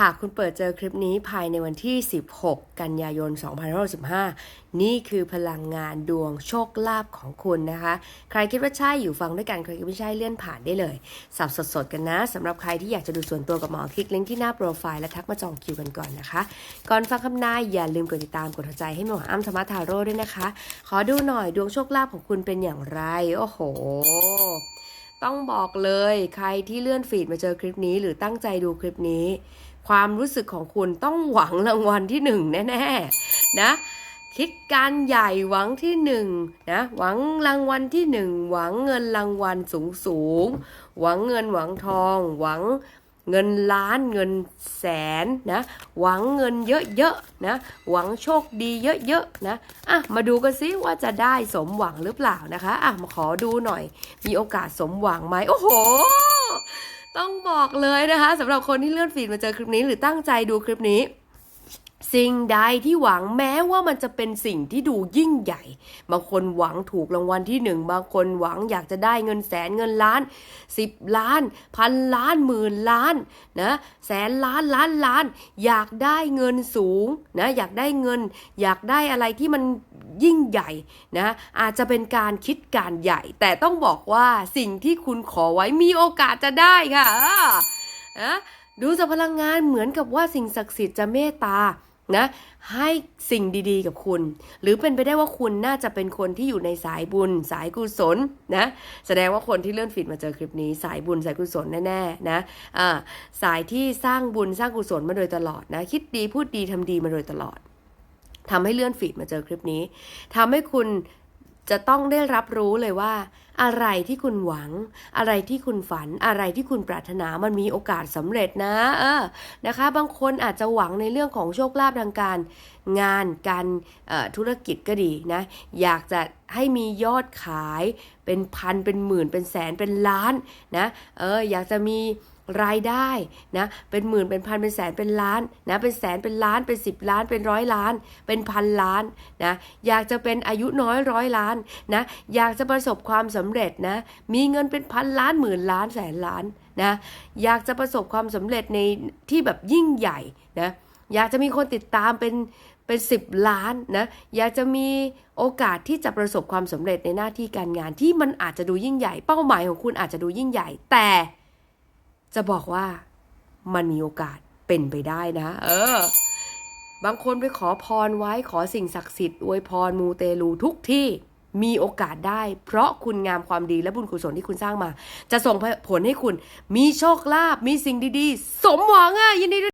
หากคุณเปิดเจอคลิปนี้ภายในวันที่ 16 กันยายน 2565 นี่คือพลังงานดวงโชคลาภของคุณนะคะ ใครคิดว่าใช่อยู่ฟังด้วยกันใครคิดไม่ใช่เลื่อนผ่านได้เลย สับสดๆกันนะสำหรับใครที่อยากจะดูส่วนตัวกับหมอคลิกลิงก์ที่หน้าโปรไฟล์และทักมาจองคิวกันก่อนนะคะ ก่อนฟังคำนายอย่าลืมกดติดตามกดหัวใจให้หมออ้ำธรรมทาโร่ด้วยนะคะ ขอดูหน่อยดวงโชคลาภของคุณเป็นอย่างไร โอ้โหต้องบอกเลยใครที่เลื่อนฟีดมาเจอคลิปนี้หรือตั้งใจดูคลิปนี้ ความรู้สึกของคุณต้องหวังรางวัลที่หนึ่งแน่ๆนะคิดการใหญ่หวังที่หนึ่งนะหวังรางวัลที่หนึ่งหวังเงินรางวัลสูงสูงๆหวังเงินหวังทอง หวังเงินล้านเงินแสนนะหวังเงินเยอะๆนะหวังโชคดีเยอะๆนะอะมาดูกันซิว่าจะได้สมหวังหรือเปล่านะคะอะมาขอดูหน่อย มีโอกาสสมหวังไหมโอ้โห ต้องบอกเลยนะคะสำหรับคนที่เลื่อนฟีดมาเจอคลิปนี้หรือตั้งใจดูคลิปนี้ สิ่งใดที่หวังแม้ว่ามันจะเป็นสิ่งที่ดูยิ่งใหญ่ บางคนหวังถูกรางวัลที่หนึ่งบางคนหวังอยากจะได้เงินแสนเงินล้านสิบล้านพันล้านหมื่นล้านนะแสนล้านล้านล้าน อยากได้เงินสูงนะอยากได้เงิน อยากได้อะไรที่มัน ยิ่งใหญ่นะอาจจะเป็นการคิดการใหญ่ แต่ต้องบอกว่าสิ่งที่คุณขอไว้มีโอกาสจะได้ค่ะอ่านะดูจากพลังงานเหมือนกับว่าสิ่งศักดิ์สิทธิ์จะเมตตานะให้สิ่งดีๆกับคุณ หรือเป็นไปได้ว่าคุณน่าจะเป็นคนที่อยู่ในสายบุญ สายกุศลนะแสดงว่าคนที่เลื่อนฟีดมาเจอคลิปนี้ สายบุญสายกุศลแน่ๆนะอ่าสายที่สร้างบุญสร้างกุศลมาโดยตลอดนะคิดดีพูดดีทำดีมาโดยตลอด ทำให้เลื่อนฟีดมาเจอคลิปนี้ทำให้คุณจะต้องได้รับรู้เลยว่า อะไรที่คุณหวัง อะไรที่คุณฝัน อะไรที่คุณปรารถนามันมีโอกาสสำเร็จนะ เออนะคะ บางคนอาจจะหวังในเรื่องของโชคลาภทางการ งานการออธุรกิจก็ดีนะ อยากจะให้มียอดขายเป็นพันเป็นหมื่นเป็นแสนเป็นล้านนะเอออยากจะมี รายได้นะเป็นหมื่นเป็นพันเป็นแสนเป็นล้านนะเป็นแสนเป็นล้านเป็นสิบล้านเป็นร้อยล้าน เป็นพันล้านนะอยากจะเป็นอายุน้อยร้อยล้านนะอยากจะประสบความสำเร็จนะมีเงินเป็นพันล้านหมื่นล้านแสนล้านนะอยากจะประสบความสำเร็จในที่แบบยิ่งใหญ่นะอยากจะมีคนติดตามเป็นเป็นสิบล้านนะอยากจะมีโอกาสที่จะประสบความสำเร็จในหน้าที่การงานที่มันอาจจะดูยิ่งใหญ่ เป้าหมายของคุณอาจจะดูยิ่งใหญ่ แต่ จะบอกว่ามันมีโอกาสเป็นไปได้นะ เออ บางคนไปขอพรไว้ขอสิ่งศักดิ์สิทธิ์อวยพรมูเตลูทุกที่มีโอกาสได้ เพราะคุณงามความดีและบุญกุศลที่คุณสร้างมา จะส่งผลให้คุณ มีโชคลาภมีสิ่งดีๆ สมหวังอะยินดีด้วย